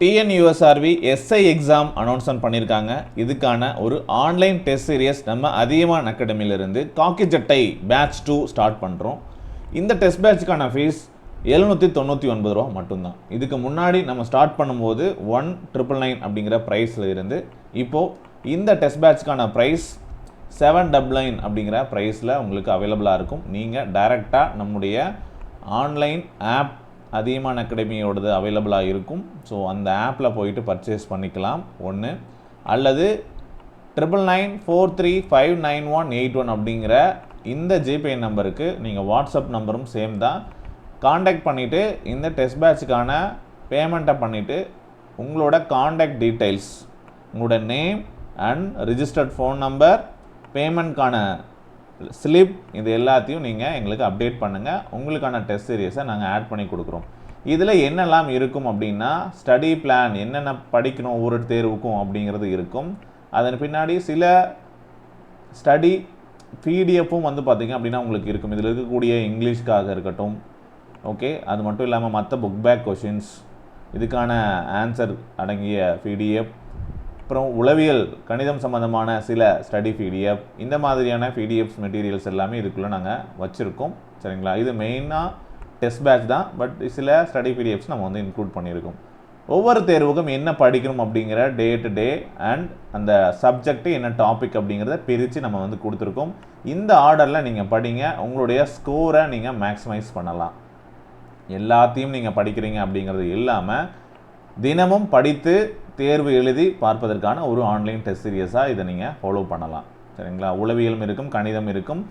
டிஎன்யூஎஸ்ஆர்வி SI exam announcement பண்ணியிருக்காங்க இதுக்கான ஒரு ஆன்லைன் டெஸ்ட் சீரியஸ் நம்ம அதியமான் அகாடமியிலிருந்து காக்கி ஜட்டை பேட்ச் டூ ஸ்டார்ட் பண்ணுறோம் இந்த டெஸ்ட் பேட்சுக்கான ஃபீஸ் எழுநூற்றி தொண்ணூற்றி ஒன்பது ரூபா மட்டும்தான். இதுக்கு முன்னாடி நம்ம ஸ்டார்ட் பண்ணும்போது ஒன் ட்ரிபிள் நைன் அப்படிங்கிற ப்ரைஸில் இருந்து இப்போது இந்த டெஸ்ட் பேட்ச்க்கான ப்ரைஸ் செவன் டபுள் நைன் அப்படிங்கிற ப்ரைஸில் உங்களுக்கு அவைலபிளாக இருக்கும். நீங்கள் டைரெக்டாக நம்முடைய ஆன்லைன் ஆப் அதிகமான அகாடமியோடது அவைலபிளாக இருக்கும் ஸோ அந்த ஆப்பில் போயிட்டு பர்ச்சேஸ் பண்ணிக்கலாம். ஒன்று அல்லது triple nine four three five nine one eight one அப்படிங்கிற இந்த ஜிபே நம்பருக்கு நீங்கள் வாட்ஸ்அப் நம்பரும் சேம் தான். காண்டாக்ட் பண்ணிவிட்டு இந்த டெஸ்ட் பேட்சுக்கான பேமெண்ட்டை பண்ணிவிட்டு உங்களோட காண்டாக்ட் டீட்டெயில்ஸ் உங்களோட name and registered phone number பேமெண்ட்கான slip இது எல்லாத்தையும் நீங்கள் எங்களுக்கு அப்டேட் பண்ணுங்கள் உங்களுக்கான டெஸ்ட் சீரியஸை நாங்கள் ஆட் பண்ணி கொடுக்குறோம். இதில் என்னெல்லாம் இருக்கும் அப்படின்னா ஸ்டடி பிளான் என்னென்ன படிக்கணும் ஒவ்வொரு தேர்வுக்கும் அப்படிங்கிறது இருக்கும். அதன் பின்னாடி சில ஸ்டடி பிடிஎஃப்பும் வந்து பார்த்திங்க அப்படின்னா உங்களுக்கு இருக்கும். இதில் இருக்கக்கூடிய இங்கிலீஷ்க்காக இருக்கட்டும். ஓகே? அது மட்டும் இல்லாமல் மற்ற புக் பேக் கொஷின்ஸ் இதுக்கான ஆன்சர் அடங்கிய பிடிஎஃப் அப்புறம் உளவியல் கணிதம் சம்மந்தமான சில ஸ்டடி பிடிஎஃப் இந்த மாதிரியான பிடிஎஃப்ஸ் மெட்டீரியல்ஸ் எல்லாமே இதுக்குள்ளே நாங்கள் வச்சுருக்கோம். சரிங்களா? இது மெயினாக டெஸ்ட் பேட்ச் தான் பட் சில ஸ்டடி பிடிஎஃப்ஸ் நம்ம வந்து இன்க்ளூட் பண்ணியிருக்கோம். ஒவ்வொரு தேர்வுக்கும் என்ன படிக்கணும் அப்படிங்கிற டே டு டே அண்ட் அந்த சப்ஜெக்ட்டு என்ன டாபிக் அப்படிங்கிறத பிரித்து நம்ம வந்து கொடுத்துருக்கோம். இந்த ஆர்டரில் நீங்கள் படிங்க உங்களுடைய ஸ்கோரை நீங்கள் மேக்ஸிமைஸ் பண்ணலாம். எல்லாத்தையும் நீங்கள் படிக்கிறீங்க அப்படிங்கிறது இல்லாமல் தினமும் படித்து தேர்வு எழுதி பார்ப்பதற்கான ஒரு ஆன்லைன் டெஸ்ட் சீரியஸாக இதை நீங்கள் ஃபாலோ பண்ணலாம். சரிங்களா? உளவியலும் இருக்கும் கணிதம் இருக்கும்.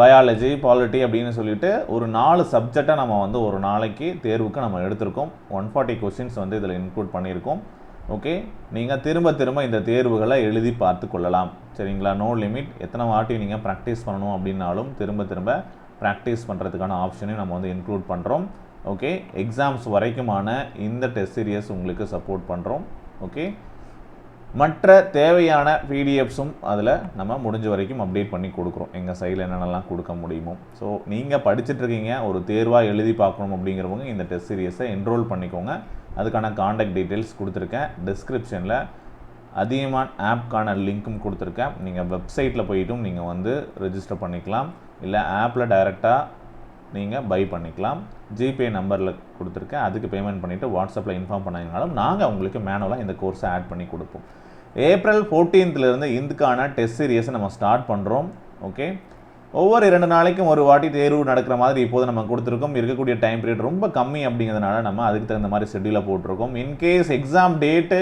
பயாலஜி பாலிட்டி அப்படின்னு சொல்லிட்டு ஒரு நாலு சப்ஜெக்டை நம்ம வந்து ஒரு நாளைக்கு தேர்வுக்கு நம்ம எடுத்திருக்கோம். ஒன் ஃபார்ட்டி கொஷின்ஸ் வந்து இதில் இன்க்ளூட் பண்ணியிருக்கோம். ஓகே நீங்கள் திரும்ப திரும்ப இந்த தேர்வுகளை எழுதி பார்த்து கொள்ளலாம். சரிங்களா? நோ லிமிட் எத்தனை வாட்டி நீங்கள் ப்ராக்டிஸ் பண்ணணும் அப்படின்னாலும் திரும்ப திரும்ப ப்ராக்டிஸ் பண்ணுறதுக்கான ஆப்ஷனையும் நம்ம வந்து இன்க்ளூட் பண்ணுறோம் ஓகே எக்ஸாம்ஸ் வரைக்குமான இந்த டெஸ்ட் சீரியஸ் உங்களுக்கு சப்போர்ட் பண்ணுறோம் ஓகே மற்ற தேவையான பிடிஎஃப்ஸும் அதில் நம்ம முடிஞ்ச வரைக்கும் அப்டேட் பண்ணி கொடுக்குறோம். எங்கள் சைடில் என்னென்னலாம் கொடுக்க முடியுமோ. ஸோ நீங்கள் படிச்சுட்ருக்கீங்க ஒரு தேர்வாக எழுதி பார்க்கணும் அப்படிங்கிறவங்க இந்த டெஸ்ட் சீரியஸை என்ரோல் பண்ணிக்கோங்க. அதுக்கான காண்டாக்ட் டீட்டெயில்ஸ் கொடுத்துருக்கேன். டிஸ்கிரிப்ஷனில் அதிகமான ஆப்க்கான லிங்க்கும் கொடுத்துருக்கேன். நீங்கள் வெப்சைட்டில் போயிட்டும் நீங்கள் வந்து ரெஜிஸ்டர் பண்ணிக்கலாம். இல்லை ஆப்பில் டைரெக்டாக நீங்கள் பை பண்ணிக்கலாம். ஜிபே நம்பரில் கொடுத்துருக்கேன். அதுக்கு பேமெண்ட் பண்ணிவிட்டு வாட்ஸ்அப்பில் இன்ஃபார்ம் பண்ணிங்கனாலும் நாங்கள் உங்களுக்கு மேனுவலாக இந்த கோர்ஸை ஆட் பண்ணி கொடுப்போம். ஏப்ரல் ஃபோர்டீன்த்லேருந்து இந்துக்கான டெஸ்ட் சீரியஸை நம்ம ஸ்டார்ட் பண்ணுறோம் ஓகே ஒவ்வொரு இரண்டு நாளைக்கும் ஒரு வாட்டி தேர்வு நடக்கிற மாதிரி இப்போது நம்ம கொடுத்துருக்கோம். இருக்கக்கூடிய டைம் பீரியட் ரொம்ப கம்மி அப்படிங்கிறதுனால நம்ம அதுக்கு தகுந்த மாதிரி ஷெட்யூலை போட்டிருக்கோம். இன்கேஸ் எக்ஸாம் டேட்டு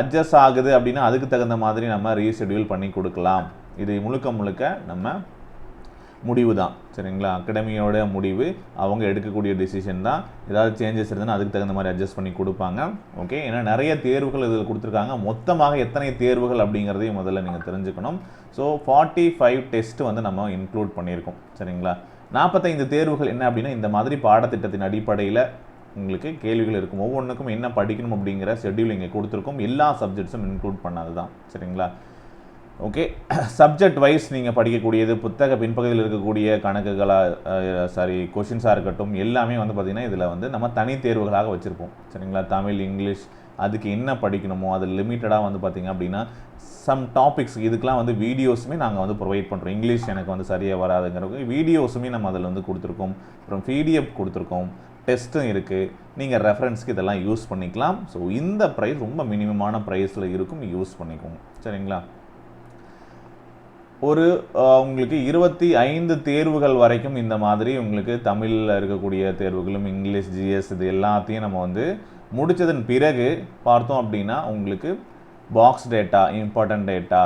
அட்ஜஸ்ட் ஆகுது அப்படின்னா அதுக்கு தகுந்த மாதிரி நம்ம ரீஷெட்யூல் பண்ணி கொடுக்கலாம். இது முழுக்க முழுக்க நம்ம முடிவு தான் சரிங்களா? அகாடமியோட முடிவு அவங்க எடுக்கக்கூடிய டிசிஷன் தான். ஏதாவது சேஞ்சஸ் இருந்தால் அதுக்கு தகுந்த மாதிரி அட்ஜஸ்ட் பண்ணி கொடுப்பாங்க. ஓகே ஏன்னா நிறைய தேர்வுகள் இதில் கொடுத்துருக்காங்க. மொத்தமாக எத்தனை தேர்வுகள் அப்படிங்கிறதையும் முதல்ல நீங்கள் தெரிஞ்சுக்கணும். ஸோ ஃபார்ட்டி ஃபைவ் டெஸ்ட் வந்து நம்ம இன்க்ளூட் பண்ணியிருக்கோம். சரிங்களா? நாற்பத்தைந்து தேர்வுகள் என்ன அப்படின்னா இந்த மாதிரி பாடத்திட்டத்தின் அடிப்படையில் உங்களுக்கு கேள்விகள் இருக்கும். ஒவ்வொன்றுக்கும் என்ன படிக்கணும் அப்படிங்கிற ஷெட்யூல் இங்கே கொடுத்துருக்கோம். எல்லா சப்ஜெக்ட்ஸும் இன்க்ளூட் பண்ணது தான் சரிங்களா? ஓகே சப்ஜெக்ட் வைஸ் நீங்கள் படிக்கக்கூடியது புத்தக பின்பகுதியில் இருக்கக்கூடிய கணக்குகளாக சாரி கொஷின்ஸாக இருக்கட்டும் எல்லாமே வந்து பார்த்திங்கன்னா இதில் வந்து நம்ம தனி தேர்வுகளாக வச்சுருப்போம். சரிங்களா? தமிழ் இங்கிலீஷ் அதுக்கு என்ன படிக்கணுமோ அது லிமிட்டடாக வந்து பார்த்திங்க அப்படின்னா சம் டாபிக்ஸ் இதுக்கெலாம் வந்து வீடியோஸுமே நாங்கள் வந்து ப்ரொவைட் பண்ணுறோம் இங்கிலீஷ் எனக்கு வந்து சரியாக வராதுங்கிறவங்க வீடியோஸுமே நம்ம அதில் வந்து கொடுத்துருக்கோம். அப்புறம் பிடிஎஃப் கொடுத்துருக்கோம். டெஸ்ட்டும் இருக்குது நீங்கள் ரெஃபரன்ஸ்க்கு இதெல்லாம் யூஸ் பண்ணிக்கலாம். ஸோ இந்த ப்ரைஸ் ரொம்ப மினிமமான ப்ரைஸில் இருக்கும். யூஸ் பண்ணிக்கோங்க. சரிங்களா? ஒரு உங்களுக்கு இருபத்தி ஐந்து தேர்வுகள் வரைக்கும் இந்த மாதிரி உங்களுக்கு தமிழில் இருக்கக்கூடிய தேர்வுகளும் இங்கிலீஷ் ஜிஎஸ் இது எல்லாத்தையும் நம்ம வந்து முடித்ததன் பிறகு பார்த்தோம் அப்படின்னா உங்களுக்கு box data important data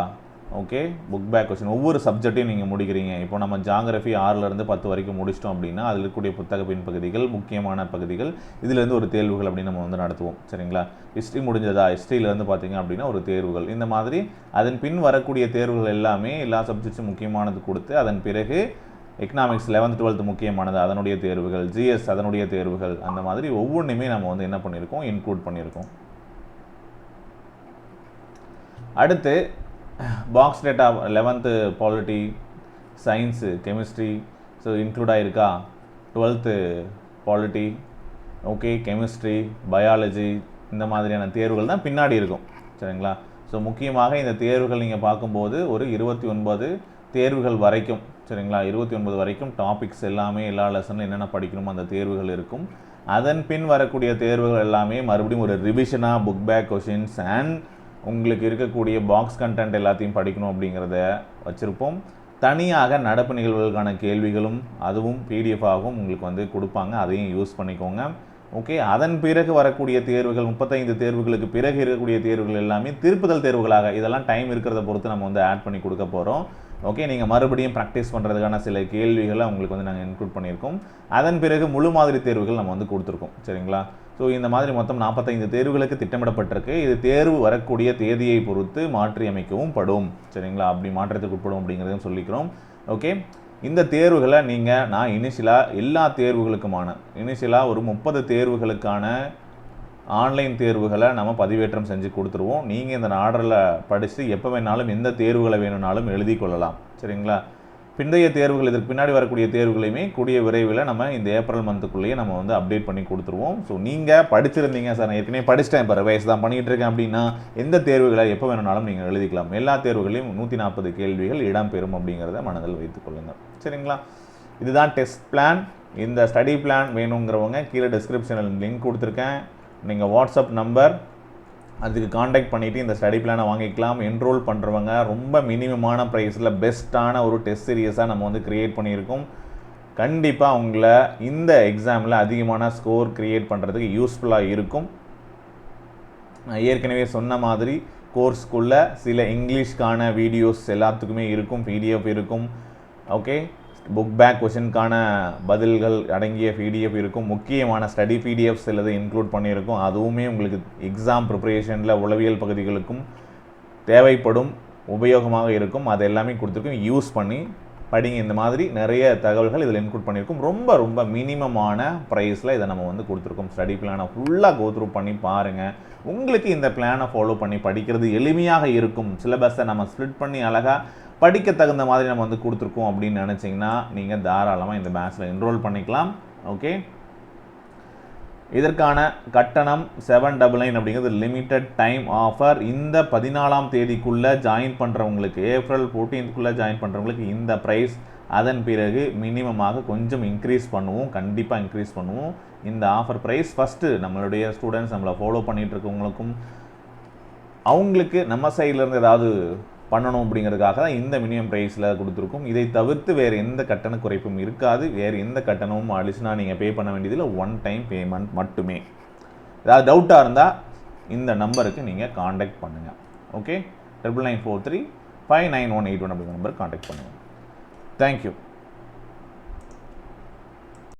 okay book back question ஒவ்வொரு சப்ஜெக்ட்டையும் நீங்கள் முடிக்கிறீங்க. இப்போ நம்ம ஜாகிரஃபி ஆறிலிருந்து பத்து வரைக்கும் முடிச்சிட்டோம் அப்படின்னா அதில் இருக்கக்கூடிய புத்தக பின் பகுதிகள் முக்கியமான பகுதிகள் இதுலேருந்து ஒரு தேர்வுகள் அப்படின்னு நம்ம வந்து நடத்துவோம். சரிங்களா? ஹிஸ்ட்ரி முடிஞ்சதா? ஹிஸ்ட்ரியிலேருந்து பார்த்தீங்க அப்படின்னா ஒரு தேர்வுகள். இந்த மாதிரி அதன் பின் வரக்கூடிய தேர்வுகள் எல்லாமே எல்லா சப்ஜெக்ட்ஸும் முக்கியமானது கொடுத்து அதன் பிறகு எக்கனாமிக்ஸ் லெவன்த் டுவெல்த் முக்கியமானது அதனுடைய தேர்வுகள் ஜிஎஸ் அதனுடைய தேர்வுகள் அந்த மாதிரி ஒவ்வொன்றுமே நம்ம வந்து என்ன பண்ணியிருக்கோம் இன்க்ளூட் பண்ணியிருக்கோம் அடுத்து box data eleventh polity science chemistry so include ஆகிருக்கா twelfth polity okay chemistry biology இந்த மாதிரியான தேர்வுகள் தான் பின்னாடி இருக்கும். சரிங்களா? ஸோ முக்கியமாக இந்த தேர்வுகள் நீங்கள் பார்க்கும்போது ஒரு இருபத்தி ஒன்பது தேர்வுகள் வரைக்கும் சரிங்களா? இருபத்தி ஒன்பது வரைக்கும் டாபிக்ஸ் எல்லாமே எல்லா லெசனில் என்னென்ன படிக்கணுமோ அந்த தேர்வுகள் இருக்கும். அதன் பின் வரக்கூடிய தேர்வுகள் எல்லாமே மறுபடியும் ஒரு ரிவிஷனாக புக் பேக் கொஷின்ஸ் அண்ட் உங்களுக்கு இருக்கக்கூடிய பாக்ஸ் கண்டென்ட் எல்லாத்தையும் படிக்கணும் அப்படிங்கிறத வச்சுருப்போம். தனியாக நடப்பு நிகழ்வுகளுக்கான கேள்விகளும் அதுவும் பிடிஎஃபாகவும் உங்களுக்கு வந்து கொடுப்பாங்க. அதையும் யூஸ் பண்ணிக்கோங்க. ஓகே அதன் பிறகு வரக்கூடிய தேர்வுகள் முப்பத்தைந்து தேர்வுகளுக்கு பிறகு இருக்கக்கூடிய தேர்வுகள் எல்லாமே திருப்புதல் தேர்வுகளாக இதெல்லாம் டைம் இருக்கிறத பொறுத்து நம்ம வந்து ஆட் பண்ணி கொடுக்க போகிறோம் ஓகே நீங்கள் மறுபடியும் ப்ராக்டிஸ் பண்ணுறதுக்கான சில கேள்விகளை உங்களுக்கு வந்து நாங்கள் இன்க்ளூட் பண்ணியிருக்கோம். அதன் பிறகு முழு மாதிரி தேர்வுகள் நம்ம வந்து கொடுத்துருக்கோம். சரிங்களா? ஸோ இந்த மாதிரி மொத்தம் நாற்பத்தைந்து தேர்வுகளுக்கு திட்டமிடப்பட்டிருக்கு. இது தேர்வு வரக்கூடிய தேதியை பொறுத்து மாற்றி அமைக்கவும் படும். சரிங்களா? அப்படி மாற்றத்துக்கு உட்படும் அப்படிங்கிறதையும் சொல்லிக்கிறோம். ஓகே இந்த தேர்வுகளை நீங்கள் நான் இனிஷியலாக எல்லா தேர்வுகளுக்குமான இனிஷியலாக ஒரு முப்பது தேர்வுகளுக்கான ஆன்லைன் தேர்வுகளை நம்ம பதிவேற்றம் செஞ்சு கொடுத்துருவோம். நீங்கள் இந்த ஆர்டரில் படித்து எப்போ வேணாலும் எந்த தேர்வுகளை வேணும்னாலும் எழுதி கொள்ளலாம். சரிங்களா? பிந்தைய தேர்வுகள் இதற்கு பின்னாடி வரக்கூடிய தேர்வுகளையுமே கூடிய விரைவில் நம்ம இந்த ஏப்ரல் மந்த்துக்குள்ளேயே நம்ம வந்து அப்டேட் பண்ணி கொடுத்துருவோம். ஸோ நீங்கள் படிச்சிருந்தீங்க சார். நான் ஏற்கனவே படிச்சிட்டேன். இப்போ ரிவைஸ் தான் பண்ணிகிட்டு இருக்கேன் அப்படின்னா எந்த தேர்வுகளை எப்போ வேணும்னாலும் நீங்கள் எழுதிக்கலாம். எல்லா தேர்வுகளையும் நூற்றி நாற்பது கேள்விகள் இடம்பெறும் அப்படிங்கிறத மனதில் வைத்துக் கொள்ளுங்கள். சரிங்களா? இதுதான் டெஸ்ட் பிளான் இந்த ஸ்டடி பிளான் வேணுங்கிறவங்க கீழே டிஸ்கிரிப்ஷனில் லிங்க் கொடுத்துருக்கேன். நீங்கள் வாட்ஸ்அப் நம்பர் அதுக்கு காண்டாக்ட் பண்ணிவிட்டு இந்த ஸ்டடி பிளானை வாங்கிக்கலாம் என்ரோல் பண்ணுறவங்க ரொம்ப மினிமமான ப்ரைஸில் பெஸ்ட்டான ஒரு டெஸ்ட் சீரியஸாக நம்ம வந்து க்ரியேட் பண்ணியிருக்கோம். கண்டிப்பாக அவங்கள இந்த எக்ஸாமில் அதிகமான ஸ்கோர் க்ரியேட் பண்ணுறதுக்கு யூஸ்ஃபுல்லாக இருக்கும். நான் ஏற்கனவே சொன்ன மாதிரி கோர்ஸ்க்குள்ளே சில இங்கிலீஷ்க்கான வீடியோஸ் எல்லாத்துக்குமே இருக்கும் பிடிஎஃப் இருக்கும். ஓகே புக் பேக் கொஷினுக்கான பதில்கள் அடங்கிய பிடிஎஃப் இருக்கும். முக்கியமான ஸ்டடி பிடிஎஃப்ஸ் சிலது இன்க்ளூட் பண்ணியிருக்கும். அதுவுமே உங்களுக்கு எக்ஸாம் ப்ரிப்பரேஷனில் உளவியல் பகுதிகளுக்கும் தேவைப்படும் உபயோகமாக இருக்கும். அது எல்லாமே கொடுத்துருக்கும். யூஸ் பண்ணி படிங்க. இந்த மாதிரி நிறைய தகவல்கள் இதில் இன்க்ளூட் பண்ணியிருக்கும். ரொம்ப ரொம்ப மினிமமான ப்ரைஸில் இதை நம்ம வந்து கொடுத்துருக்கோம். ஸ்டடி பிளானை ஃபுல்லாக கோத்ரூ பண்ணி பாருங்கள் உங்களுக்கு இந்த பிளானை ஃபாலோ பண்ணி படிக்கிறது எளிமையாக இருக்கும். சிலபஸை நம்ம ஸ்ப்ளிட் பண்ணி அழகாக படிக்க தகுந்த மாதிரி நம்ம வந்து கொடுத்துருக்கோம் அப்படின்னு நினச்சிங்கன்னா நீங்கள் தாராளமாக இந்த பேட்சில் என்ரோல் பண்ணிக்கலாம். ஓகே இதற்கான கட்டணம் செவன் டபுள் நைன் அப்படிங்கிறது லிமிட்டட் டைம் ஆஃபர் இந்த பதினாலாம் தேதிக்குள்ளே ஜாயின் பண்ணுறவங்களுக்கு ஏப்ரல் ஃபோர்டீன்த்துக்குள்ளே ஜாயின் பண்ணுறவங்களுக்கு இந்த ப்ரைஸ் அதன் பிறகு மினிமமாக கொஞ்சம் இன்க்ரீஸ் பண்ணுவோம் கண்டிப்பாக இன்க்ரீஸ் பண்ணுவோம். இந்த ஆஃபர் ப்ரைஸ் ஃபஸ்ட்டு நம்மளுடைய ஸ்டூடெண்ட்ஸ் நம்மளை ஃபாலோ பண்ணிகிட்டு இருக்கவங்களுக்கும் அவங்களுக்கு நம்ம சைட்லேருந்து ஏதாவது பண்ணணும் அப்படிங்கிறதுக்காக தான் இந்த மினிமம் ப்ரைஸில் கொடுத்துருக்கோம். இதை தவிர்த்து வேறு எந்த கட்டண குறைப்பும் இருக்காது. வேறு எந்த கட்டணமும் அடிஷனாக நீங்கள் பே பண்ண வேண்டியதில் ஒன் டைம் பேமெண்ட் மட்டுமே. ஏதாவது டவுட்டாக இருந்தால் இந்த நம்பருக்கு நீங்கள் காண்டாக்ட் பண்ணுங்கள் okay triple nine four three five nine one eight one அப்படிங்கிற நம்பருக்கு காண்டாக்ட் பண்ணுங்கள் தேங்க்யூ